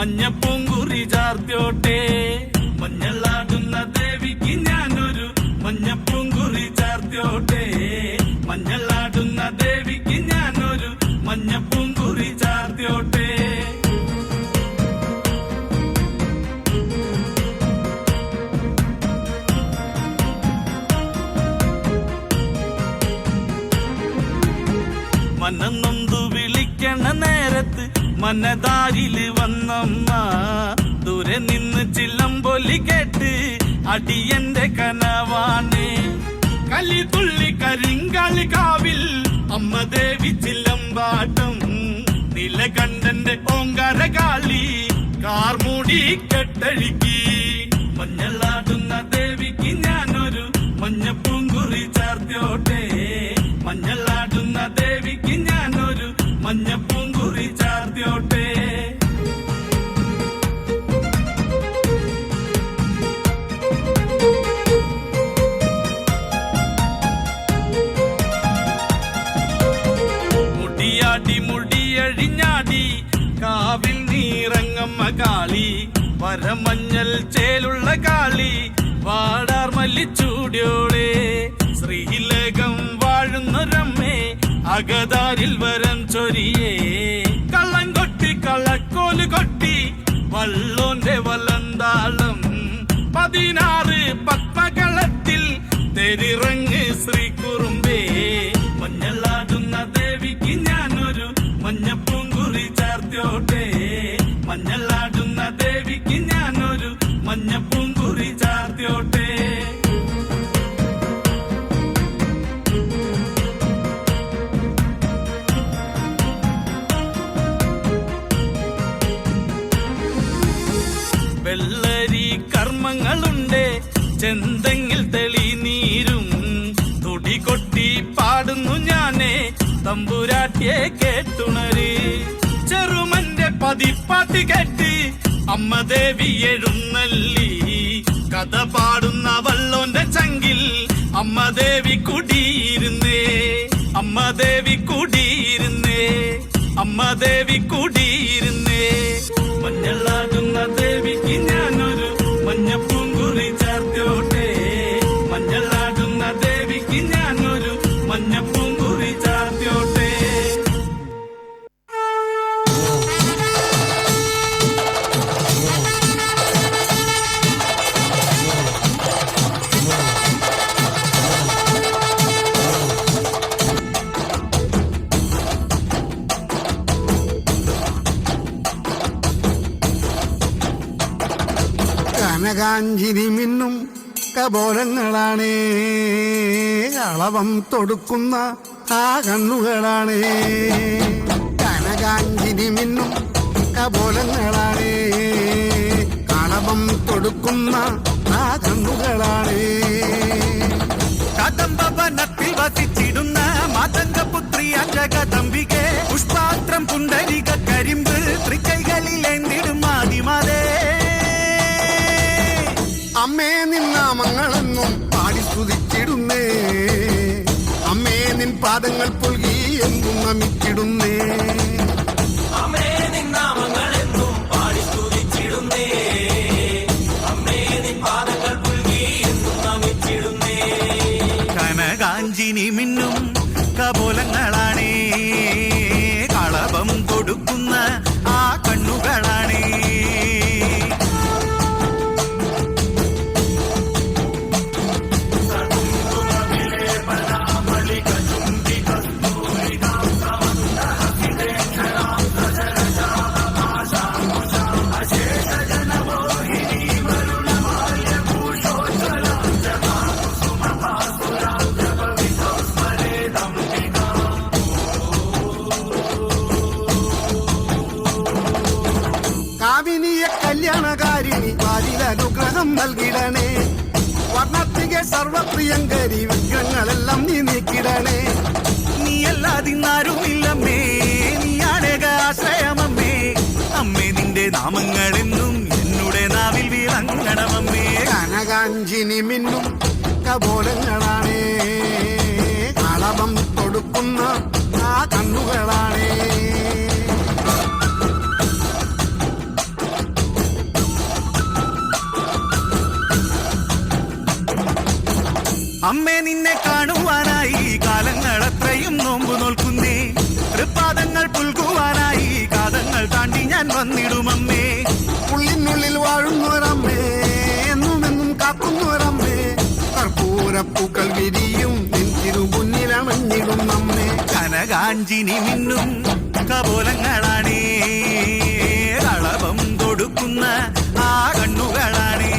മഞ്ഞപ്പൂങ്കുറി ചാർത്തിയോട്ടെ. മഞ്ഞളാടുന്ന ദേവിക്ക് ഞാനൊരു മഞ്ഞപ്പൂങ്കുറി ചാർത്തിയോട്ടെ. മഞ്ഞളാടുന്ന ദേവിക്ക് ഞാനൊരു മഞ്ഞപ്പൂങ്കുറി മനതാരിൽ വന്നമ്മ. ദൂരെ നിന്ന് ചില്ലമ്പൊലി കേട്ട് അടിയന്റെ കനവാണ്. കലി തുള്ളി കരിങ്കാളി കാവിൽ അമ്മ ദേവി ചില്ലമ്പാട്ടം നിലകണ്ഠന്റെ ഓങ്കാര കാളി കാർമൂടി കെട്ടഴുക്കി. മഞ്ഞളാടുന്ന ദേവിക്ക് ഞാനൊരു മഞ്ഞപ്പൂങ്കുറി ചാർത്തിയോട്ടെ. മഞ്ഞളാടുന്ന ദേവിക്ക് ഞാനൊരു മഞ്ഞപ്പൂങ്കുറി ചാർത്തിയോട്ടെ. മുടിയാടി മുടിയഴിഞ്ഞാടി കാവിൽ നീറങ്ങമ്മ കാളി വരമഞ്ഞൽ ചേലുള്ള കാളി വാടാർ മല്ലിച്ചൂടിയോളെ. ശ്രീലകം വാഴുന്നൊരമ്മേ അകതാരിൽ വരം ചൊരിയേ. വള്ളോന്റെ വലന്താളം. പതിനാറ് പത്മകളത്തിൽ തെരിറങ്ങ് ശ്രീ കുറുമ്പേ മഞ്ഞളാടുന്ന ദേവിക്ക് ഞാനൊരു മഞ്ഞപ്പൂങ്കുറി ചാർത്തോട്ടെ മഞ്ഞളാടുന്ന ദേവിക്ക് ഞാനൊരു മഞ്ഞപ്പൂങ്കുറി അമ്മ ദേവി എഴുന്നള്ളി. കഥ പാടുന്ന വള്ളോന്റെ ചങ്കിൽ അമ്മ ദേവി കനകാഞ്ചിരി മിന്നും കബോലങ്ങളാണ് അളവം തൊടുക്കുന്ന ആ കണ്ണുകളാണ്. കനകാഞ്ചിരി മിന്നും കബോലങ്ങളാണ് അളവം തൊടുക്കുന്ന ആ കണ്ണുകളാണ്. കദംബവനത്തിൽ വസിച്ചിടുന്ന മാതംഗപുത്രി അജകദംബികെ പുഷ്പാത്രം പുണ്ടരിക പാദങ്ങൾ പുൽകി എന്നും നമിച്ചിടുന്നേ പ്രിയങ്കരി വിഘ്നങ്ങളെല്ലാം നീ നീക്കിടണേ. നീ അല്ലാതിന്നാരുമില്ലമ്മേ. നീയാണേക ആശ്രയമമ്മേ. അമ്മേ നിന്റെ നാമങ്ങളെന്നും എന്നുടെ നാവിൽ വിളങ്ങണമമ്മേ. കനകാഞ്ചിനി മിന്നും കബോലങ്ങളാണേ കളവം കൊടുക്കുന്ന ആ കണ്ണുകളാണേ. അമ്മേ നിന്നെ കാണുവാനായി കാലങ്ങൾ അത്രയും നോമ്പു നോൽക്കുന്നേ. തൃപ്പാദങ്ങൾ പുൽകുവാനായി കാലങ്ങൾ താണ്ടി ഞാൻ വന്നിടും അമ്മേ ഉള്ളിനുള്ളിൽ വാഴുന്നൊരമ്മേ എന്നും എന്നും കാക്കുന്നൊരമ്മേ കർപ്പൂരപ്പൂക്കൾ വിരിയും നിൻതിരു മുന്നിലണഞ്ഞിടും അമ്മേ കനകാഞ്ചിനി മിന്നും കപോലങ്ങളാണേ. കളവം തൊടുക്കുന്ന ആ കണ്ണുകളാണ്.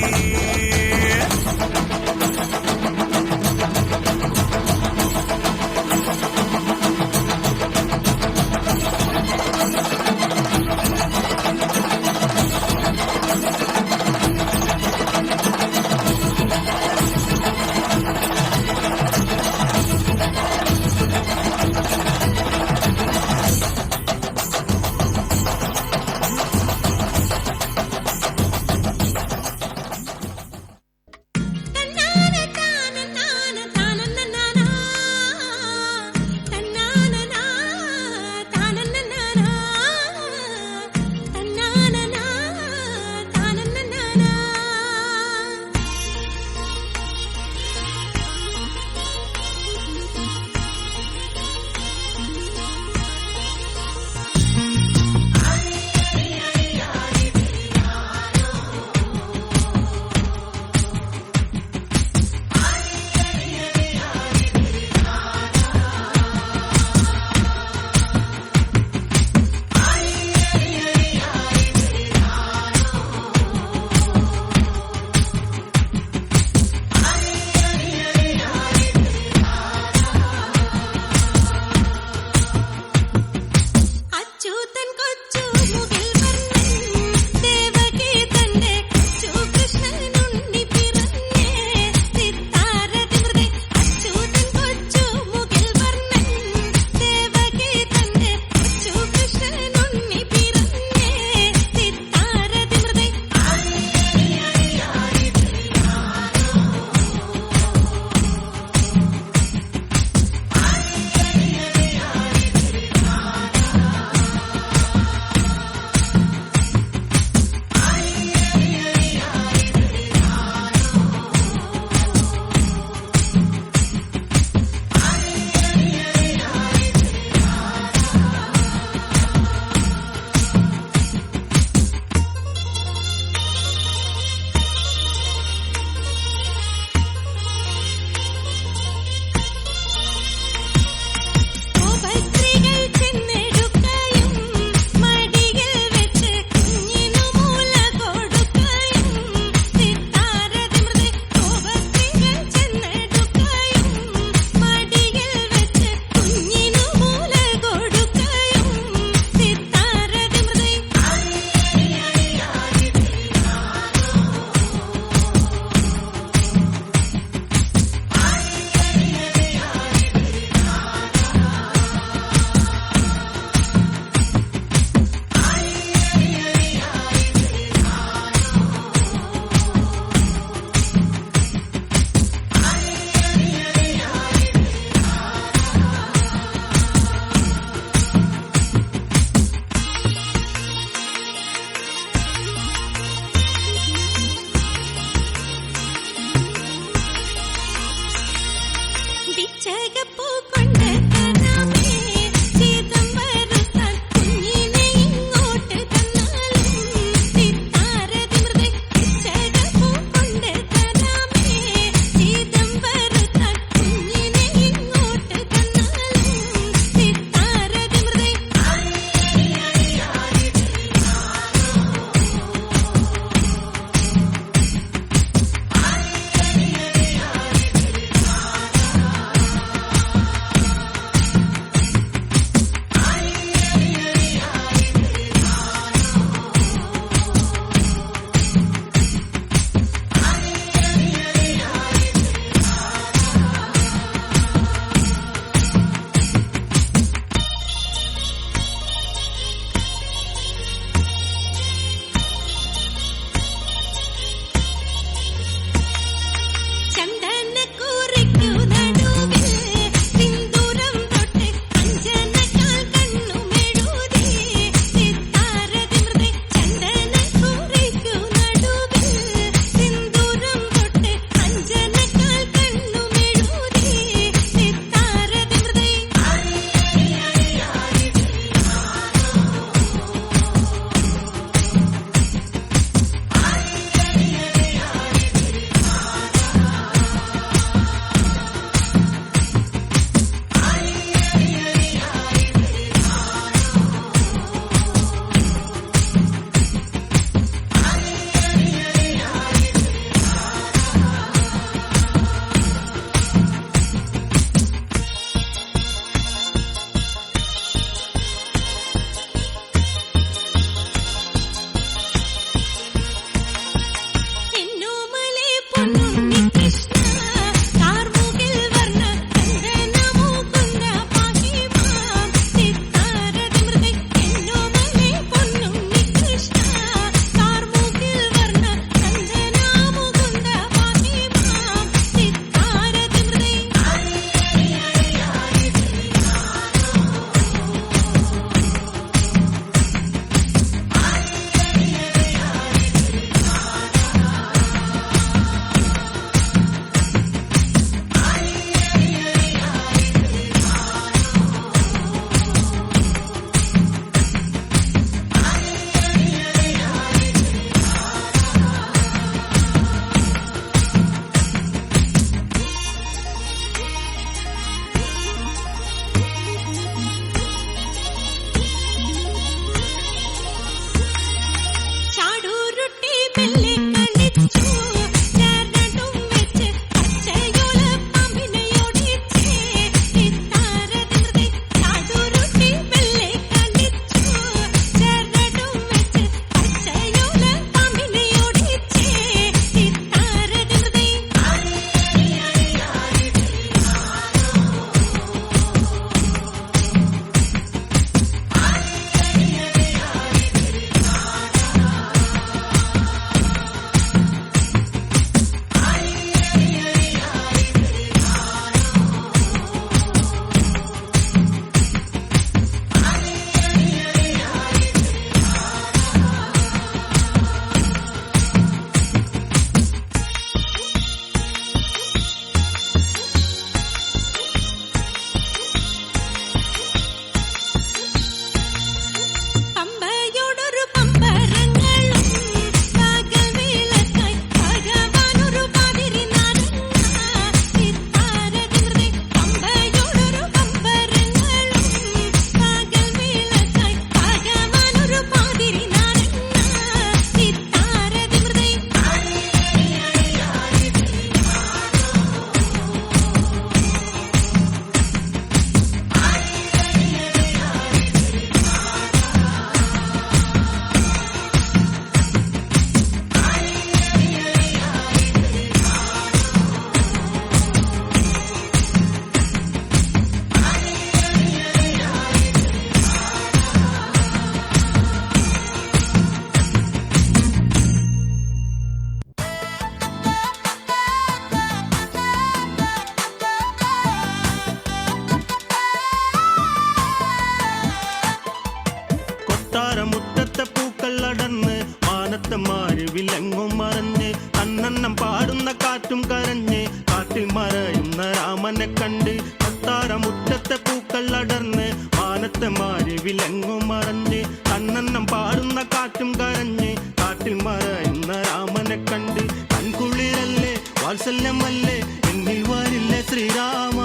എങ്ങും മറഞ്ഞ് കണ്ണന്നം പാടുന്ന കാറ്റും കരഞ്ഞ് കാട്ടിൽ മറയുന്ന രാമനെ കണ്ട് കൺകുളിരല്ലേ വാത്സല്യമല്ലേ എന്നിൽ വരില്ലേ ശ്രീരാമ?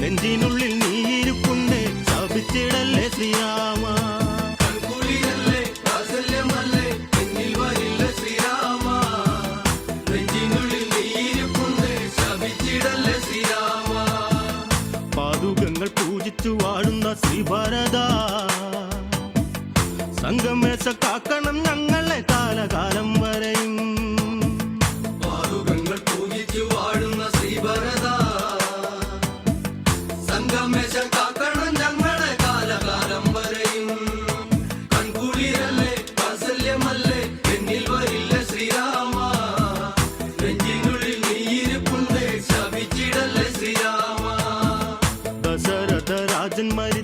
നെഞ്ചിനുള്ളിൽ നീയിരിപ്പുണ്ട് ശപിച്ചിടല്ലേ ശ്രീരാമ? and muddy.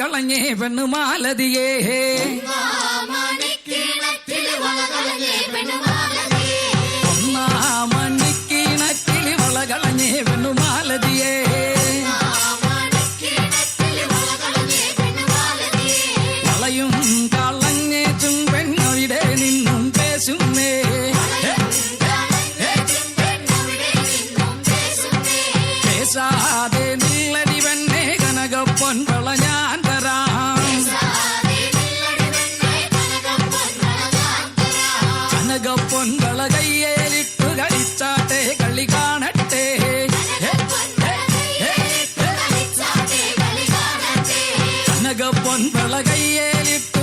കളഞ്ഞേ പെണ്ണു മാലതിയേ ಒಂದೊಳಗೈಯೇರಿತ್ತು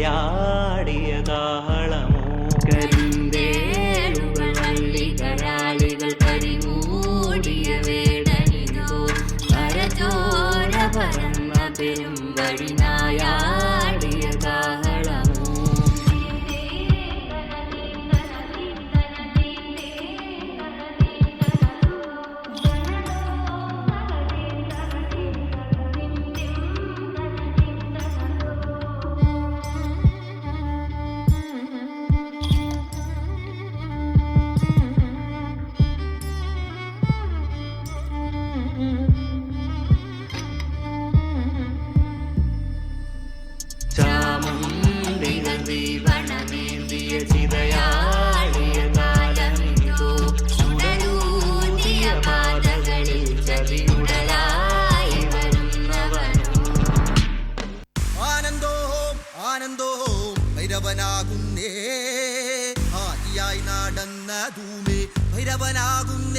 ಛಾಯಾ கிழவனாகும்